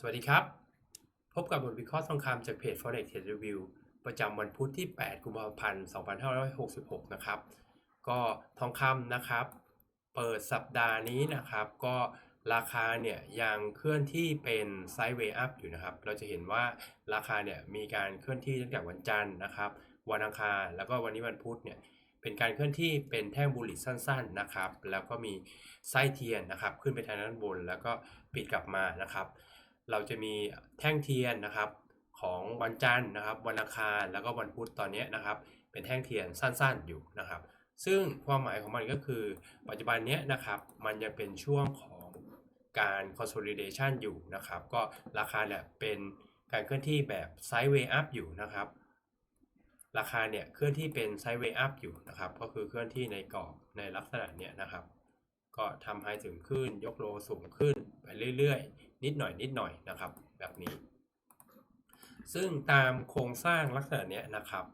สวัสดีครับ พบกับบทวิเคราะห์ทองคำจากเพจ Forex Trade Review ประจำวันพุธที่ 8 กุมภาพันธ์ 2566 นะครับ ก็ทองคำนะครับ เปิดสัปดาห์นี้นะครับ ก็ราคาเนี่ยยังเคลื่อนที่เป็นไซด์เวย์อัพอยู่นะครับ เราจะเห็นว่าราคาเนี่ยมีการเคลื่อนที่ตั้งแต่วันจันทร์นะครับ วันอังคาร แล้วก็วันนี้วันพุธเนี่ยเป็นการเคลื่อนที่เป็นแท่งบูลลิชสั้นๆนะครับ แล้วก็มีไส้เทียนนะครับ ขึ้นไปทางด้านบน แล้วก็ปิดกลับมานะครับ เราจะมีแท่งเทียนนะครับของวันจันทร์นะครับ วันอังคารแล้วก็วันพุธตอนนี้นะครับ เป็นแท่งเทียนสั้นๆอยู่นะครับ ซึ่งความหมายของมันก็คือ ปัจจุบันนี้นะครับมันยังเป็นช่วงของการ consolidation อยู่นะครับ ก็ราคาเนี่ยเป็นการเคลื่อนที่แบบไซด์เวย์อัพอยู่นะครับ ราคาเนี่ยเคลื่อนที่เป็นไซด์เวย์อัพอยู่นะครับ ก็คือเคลื่อนที่ในกรอบในลักษณะเนี้ยนะครับ ก็ทำให้ถึงขึ้นยกโลสูงขึ้นไปเรื่อยๆ นิดหน่อยนิดหน่อยนะครับ แบบนี้ ซึ่งตามโครงสร้างลักษณะเนี้ยนะครับ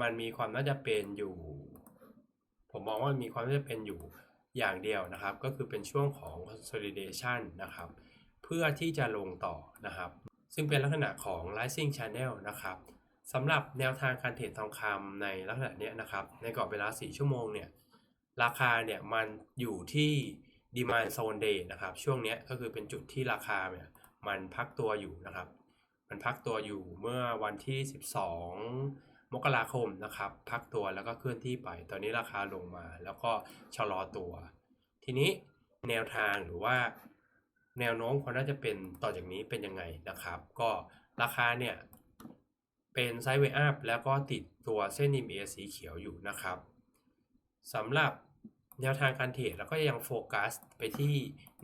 มันมีความน่าจะเป็นอยู่ ผมมองว่ามีความน่าจะเป็นอยู่อย่างเดียวนะครับ ก็คือเป็นช่วงของ consolidation นะครับ เพื่อที่จะลงต่อนะครับ ซึ่งเป็นลักษณะของ rising channel นะครับสำหรับแนวทางการเทรดทองคำในลักษณะเนี้ยนะครับ ในกรอบเวลา 4 ชั่วโมงเนี่ยราคาเนี่ยมันอยู่ที่ demand zone day นะครับช่วงนี้ก็คือเป็นจุดที่ราคาเนี่ยมันพักตัวอยู่นะครับ มันพักตัวอยู่เมื่อวันที่ 12 มกราคมนะครับ พักตัวแล้วก็เคลื่อนที่ไป ตอนนี้ราคาลงมา แล้วก็ชะลอตัว ทีนี้แนวทางหรือว่า แนวโน้มความน่าจะเป็นต่อจากนี้เป็นยังไงนะครับ ก็ราคาเนี่ยเป็นไซด์เวอัพแล้วก็ติดตัวเส้น EMA สีเขียวอยู่นะครับสำหรับ แนวทางการเทรดแล้วก็ยังโฟกัสไปที่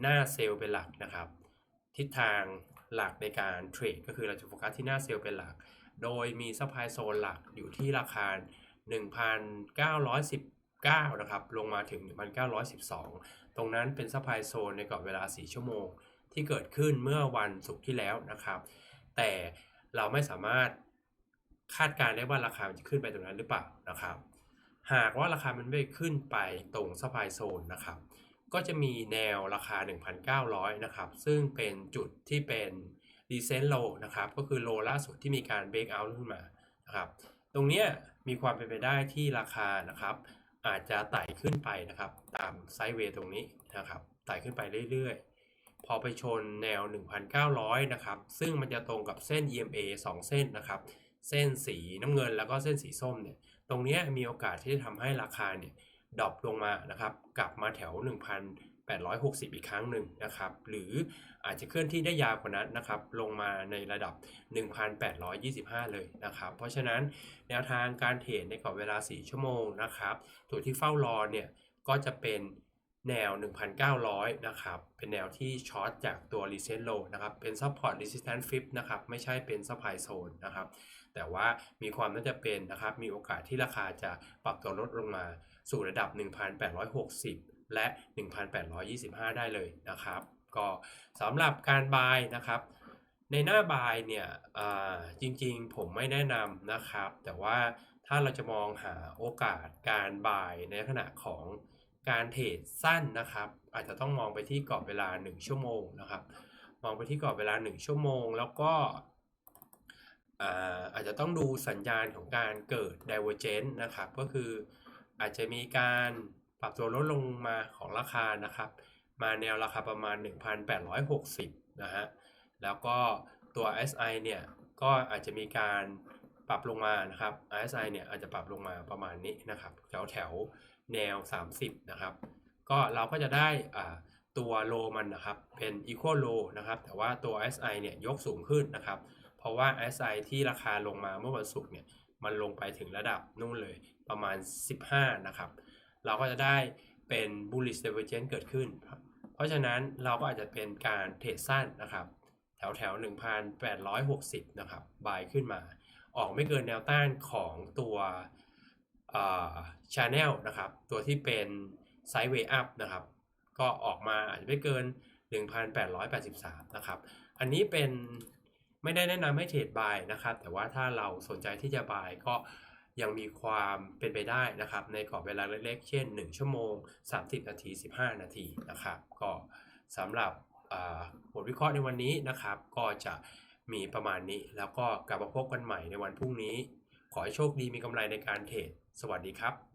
หน้าเซลล์เป็นหลักนะครับ ทิศทางหลักในการเทรดก็คือเราจะโฟกัสที่หน้าเซลล์เป็นหลัก โดยมีซัพพลายโซนหลักอยู่ที่ราคา 1,919 นะครับ ลงมาถึง 1,912 ตรงนั้นเป็นซัพพลายโซนในกรอบเวลา 4 ชั่วโมง ที่เกิดขึ้นเมื่อวันศุกร์ที่แล้วนะครับ แต่เราไม่สามารถคาดการณ์ได้ว่าราคามันจะขึ้นไปตรงนั้นหรือเปล่านะครับ หากว่าราคามันไม่ขึ้นไปตรงซัพพลายโซนนะครับ ก็จะมีแนวราคา 1,900 นะครับ ซึ่งเป็นจุดที่เป็น recent low นะครับ ก็คือโลล่าสุดที่มีการ break out ขึ้นมานะครับ ตรงนี้มีความเป็นไปได้ที่ราคานะครับ อาจจะไต่ขึ้นไปนะครับ ตามไซด์เวย์ตรงนี้นะครับ ไต่ขึ้นไปเรื่อยๆ พอไปชนแนว 1,900 นะครับ ซึ่งมันจะตรงกับเส้น EMA 2 เส้นนะครับ เส้นสีน้ำเงินแล้วก็เส้นสีส้มเนี่ย ตรงนี้มีโอกาสที่จะทำให้ราคาเนี่ยดรอปลงมานะครับกลับมาแถว 1,860 อีกครั้งหนึ่งนะครับหรืออาจจะเคลื่อนที่ได้ยาวกว่านั้นนะครับลงมาในระดับ 1,825 เลยนะครับเพราะฉะนั้นแนวทางการเทรดในกรอบเวลา 4 ชั่วโมงนะครับตัวที่เฝ้ารอเนี่ยก็จะเป็นแนว 1,900 นะครับ เป็นแนวที่ช็อตจากตัว recent low นะครับ เป็น support resistance flip นะครับ ไม่ใช่เป็น supply zone นะครับ แต่ว่ามีความน่าจะเป็นนะครับมีโอกาสที่ราคาจะปรับตัวลดลงมา สู่ระดับ 1,860 และ 1,825 ได้เลยนะครับ ก็สำหรับการบายนะครับในหน้าบายเนี่ยจริงๆผมไม่แนะนำนะครับ แต่ว่าถ้าเราจะมองหาโอกาสการบายในขณะของการเทรดสั้นนะครับ อาจจะต้องมองไปที่กรอบเวลา 1 ชั่วโมงนะครับ มองไปที่กรอบเวลา 1 ชั่วโมง แล้วก็ อาจจะต้องดูสัญญาณของการเกิด divergence นะครับ ก็คืออาจจะมีการปรับตัวลดลงมาของราคานะครับ มาแนวราคาประมาณ 1,860 นะฮะ แล้วก็ตัว SI เนี่ย ก็อาจจะมีการปรับลงมานะครับ RSI เนี่ยอาจจะปรับลงมาประมาณนี้นะครับแถวแถวแนว 30 นะครับ ก็เราก็จะได้ตัวโลมันนะครับ เป็น equal low นะครับ แต่ว่าตัว SI เนี่ยยกสูงขึ้นนะครับ เพราะว่า SI ที่ราคาลงมาเมื่อวันศุกร์เนี่ยมันลงไปถึงระดับนู่นเลยประมาณ 15 นะครับ เราก็จะได้เป็น bullish divergence เกิดขึ้น เพราะฉะนั้นเราก็อาจจะเป็นการเทรดสั้นนะครับ แถวแถว1,860 นะครับบายขึ้นมา ออกไม่เกินแนวต้านของตัวชาแนลนะครับ ตัวที่เป็นไซด์เวย์อัพนะครับ ก็ออกมาอาจจะไม่เกิน 1,883 นะครับ อันนี้เป็น ไม่ได้แนะนำให้เทรดบายนะครับ แต่ว่าถ้าเราสนใจที่จะบายก็ยังมีความเป็นไปได้นะครับ ในกรอบเวลาเล็กๆ เช่น 1 ชั่วโมง 30 นาที 15 นาทีนะครับ ก็สำหรับบทวิเคราะห์ในวันนี้นะครับ ก็จะมีประมาณนี้ แล้วก็กลับมาพบกันใหม่ในวันพรุ่งนี้ ขอให้โชคดีมีกำไรในการเทรด สวัสดีครับ